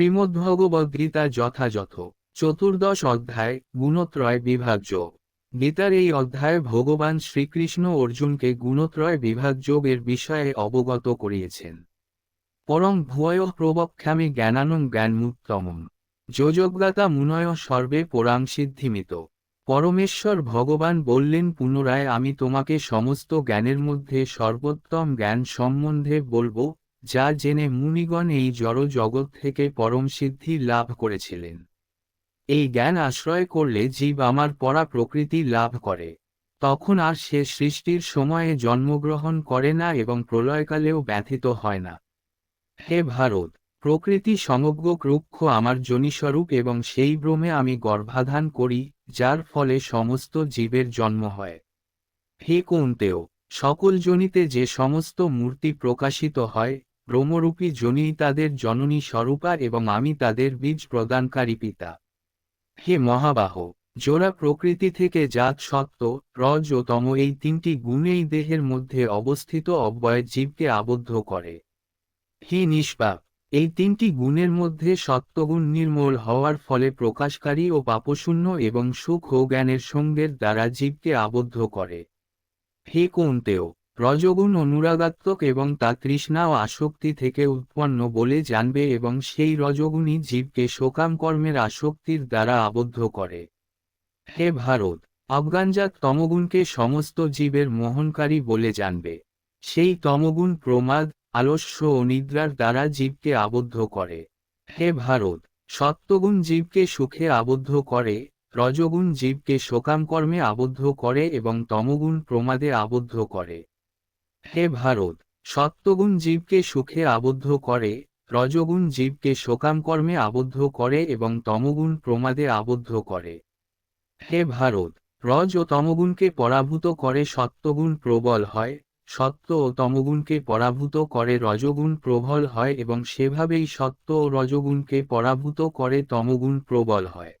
শ্রীমদ্ভগবদ্গীতা যথাযথ। চতুর্দশ অধ্যায়, গুণত্রয় বিভাজ্য গীতার এই অধ্যায়ে ভগবান শ্রীকৃষ্ণ অর্জুনকে গুণত্রয় বিভাগযোগের বিষয়ে অবগত করিয়েছেন। পরম ভুয় প্রবক্ষামী জ্ঞানানং জ্ঞানমুত্তমম। যোজজ্ঞাতা মুনয় সর্বে পরাং সিদ্ধিমিত। পরমেশ্বর ভগবান বললেন, পুনরায় আমি তোমাকে সমস্ত জ্ঞানের মধ্যে সর্বোত্তম জ্ঞান সম্বন্ধে বলব যা জেনে মুনিগণ এই জড় জগৎ থেকে পরম সিদ্ধি লাভ করেছিলেন। এই জ্ঞান আশ্রয় করলে জীব আমার পরা প্রকৃতি লাভ করে। তখন আর সে সৃষ্টির সময়ে জন্মগ্রহণ করে না এবং প্রলয়কালেও ব্যথিত হয় না। হে ভারত, প্রকৃতি সমগ্র রুক্ষ আমার জনিস্বরূপ এবং সেই ভ্রমে আমি গর্ভাধান করি, যার ফলে সমস্ত জীবের জন্ম হয়। হে কৌন্তেও, সকল জনিতে যে সমস্ত মূর্তি প্রকাশিত হয় ব্রহ্মরূপী জনি তাদের জননী স্বরূপা এবং আমি তাদের বীজ প্রদানকারী পিতা। হে মহাবাহ, জোড়া প্রকৃতি থেকে জাত সত্য রজ ও তম এই তিনটি গুণেই দেহের মধ্যে অবস্থিত অব্যয় জীবকে আবদ্ধ করে। হে নিষ্পাপ, এই তিনটি গুণের মধ্যে সত্যগুণ নির্মূল হওয়ার ফলে প্রকাশকারী ও পাপশূন্য এবং সুখ ও জ্ঞানের সঙ্গের দ্বারা জীবকে আবদ্ধ করে। হে কৌন্তেও রজগুণ অনুরাগাত্মক এবং তা তৃষ্ণা ও আসক্তি থেকে উৎপন্ন বলে জানবে এবং সেই রজগুণই জীবকে শোকাম কর্মের আসক্তির দ্বারা আবদ্ধ করে। হে ভারত আফগানজাত তমগুণকে সমস্ত জীবের মোহনকারী বলে জানবে। সেই তমগুণ প্রমাদ, আলস্য ও নিদ্রার দ্বারা জীবকে আবদ্ধ করে। হে ভারত, সত্যগুণ জীবকে সুখে আবদ্ধ করে, রজগুণ জীবকে শোকাম কর্মে আবদ্ধ করে এবং তমগুণ প্রমাদে আবদ্ধ করে। হে ভারত সত্যগুণ জীবকে সুখে আবদ্ধ করে, রজগুণ জীবকে শোকাম কর্মে আবদ্ধ করে এবং তমগুণ প্রমাদে আবদ্ধ করে। হে ভারত, রজ ও তমগুণকে পরাভূত করে সত্যগুণ প্রবল হয় সত্য ও তমগুণকে পরাভূত করে রজগুণ প্রবল হয় এবং সেভাবেই সত্য ও রজগুণকে পরাভূত করে তমগুণ প্রবল হয়।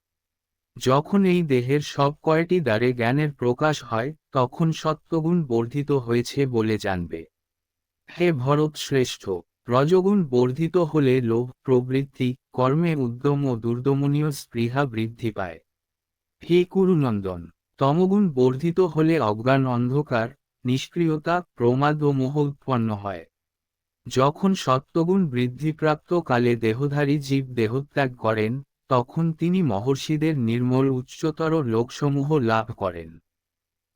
যখন এই দেহের সব কয়টি দ্বারে জ্ঞানের প্রকাশ হয়, তখন সত্যগুণ বর্ধিত হয়েছে বলে জানবে। হে ভরত শ্রেষ্ঠ, রজগুণ বর্ধিত হলে লোভ, প্রবৃত্তি, কর্মে উদ্যম ও দুর্দমনীয় স্পৃহা বৃদ্ধি পায়। হে কুরুনন্দন, তমগুণ বর্ধিত হলে অজ্ঞান অন্ধকার, নিষ্ক্রিয়তা, প্রমাদ ও মোহ উৎপন্ন হয়। যখন সত্যগুণ বৃদ্ধিপ্রাপ্ত কালে দেহধারী জীব দেহত্যাগ করেন তখন তিনি মহর্ষিদের নির্মল উচ্চতর লোকসমূহ লাভ করেন।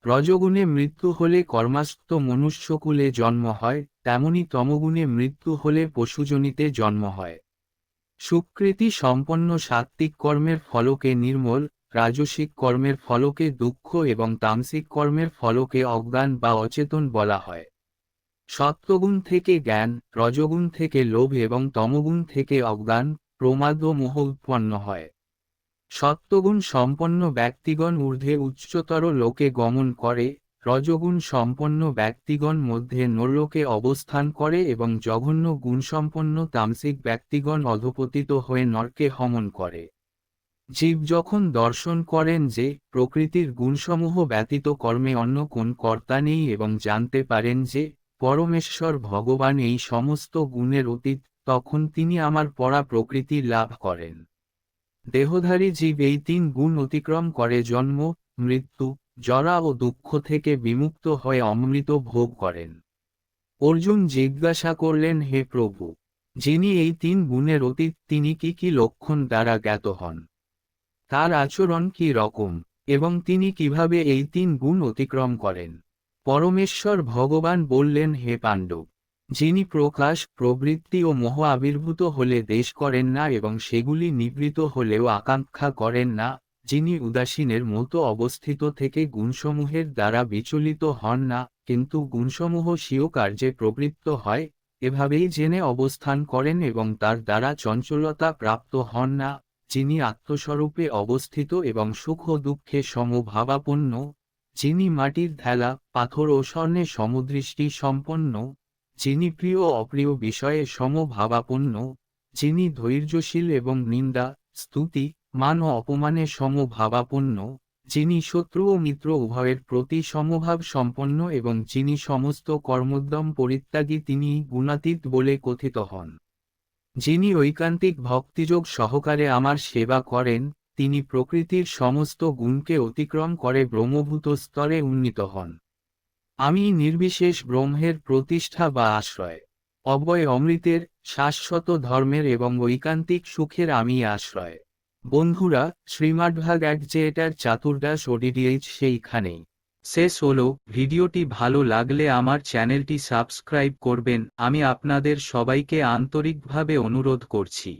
রজগুণে মৃত্যু হলে কর্মাস্ত মনুষ্যকুলে জন্ম হয়, তেমনি তমগুণে মৃত্যু হলে পশুজনিতে জন্ম হয়। সুকৃতি সম্পন্ন সাত্ত্বিক কর্মের ফলকে নির্মল, রাজসিক কর্মের ফলকে দুঃখ এবং তামসিক কর্মের ফলকে অজ্ঞান বা অচেতন বলা হয়। সত্যগুণ থেকে জ্ঞান, রজগুণ থেকে লোভ এবং তমগুণ থেকে অজ্ঞান প্রমাদ ও মোহ উৎপন্ন হয়। সত্যগুণ সম্পন্ন ব্যক্তিগণ ঊর্ধ্বে উচ্চতর লোকে গমন করে, রজগুণ সম্পন্ন ব্যক্তিগণ মধ্যে নরলোকে অবস্থান করে এবং জঘন্য গুণসম্পন্ন তামসিক ব্যক্তিগণ অধপতিত হয়ে নরকে হমন করে। জীব যখন দর্শন করেন যে, প্রকৃতির গুণসমূহ ব্যতীত কর্মে অন্য কোন কর্তা নেই এবং জানতে পারেন যে, পরমেশ্বর ভগবান এই সমস্ত গুণের অতীত তখন তিনি আমার পরা প্রকৃতি লাভ করেন। দেহধারী জীব এই তিন গুণ অতিক্রম করে জন্ম, মৃত্যু, জরা ও দুঃখ থেকে বিমুক্ত হয়ে অমৃত ভোগ করেন। অর্জুন জিজ্ঞাসা করলেন, হে প্রভু, যিনি এই তিন গুণের অতীত, তিনি কি কি লক্ষণ দ্বারা জ্ঞাত হন? তার আচরণ কি রকম, এবং তিনি কীভাবে এই তিন গুণ অতিক্রম করেন? পরমেশ্বর ভগবান বললেন, হে পাণ্ডব যিনি প্রকাশ, প্রবৃত্তি ও মোহ আবির্ভূত হলে দেশ করেন না এবং সেগুলি নিবৃত হলেও আকাঙ্ক্ষা করেন না, যিনি উদাসীনের মতো অবস্থিত থেকে গুণসমূহের দ্বারা বিচলিত হন না, কিন্তু গুণসমূহ স্বীয় কার্যে প্রবৃত্ত হয়, এভাবেই জেনে অবস্থান করেন এবং তার দ্বারা চঞ্চলতা প্রাপ্ত হন না, যিনি আত্মস্বরূপে অবস্থিত এবং সুখ দুঃখে সমভাবাপন্ন, যিনি মাটির ঢেলা, পাথর ও স্বর্ণে সমদৃষ্টি সম্পন্ন যিনি প্রিয় অপ্রিয় বিষয়ে সমভাবাপন্ন, যিনি ধৈর্যশীল এবং নিন্দা, স্তুতি, মান ও অপমানে সমভাবাপন্ন, যিনি শত্রু ও মিত্র উভয়ের প্রতি সমভাব সম্পন্ন এবং যিনি সমস্ত কর্মোদ্যম পরিত্যাগী তিনি গুণাতীত বলে কথিত হন। যিনি ঐকান্তিক ভক্তিযোগ সহকারে আমার সেবা করেন, তিনি প্রকৃতির সমস্ত গুণকে অতিক্রম করে ব্রহ্মভূত স্তরে উন্নীত হন। আমি নির্বিশেষ ব্রহ্মের প্রতিষ্ঠা বা আশ্রয়, অবয় অমৃতের শাশ্বত ধর্মের এবং ঐকান্তিক সুখের আমি আশ্রয়। বন্ধুরা শ্রীমাডভাগ যে এটার চাতুর্দাস ওডিডিএইচ সেইখানেই। শেষ হলো, ভিডিওটি ভালো লাগলে আমার চ্যানেলটি সাবস্ক্রাইব করবেন, আমি আপনাদের সবাইকে আন্তরিকভাবে অনুরোধ করছি।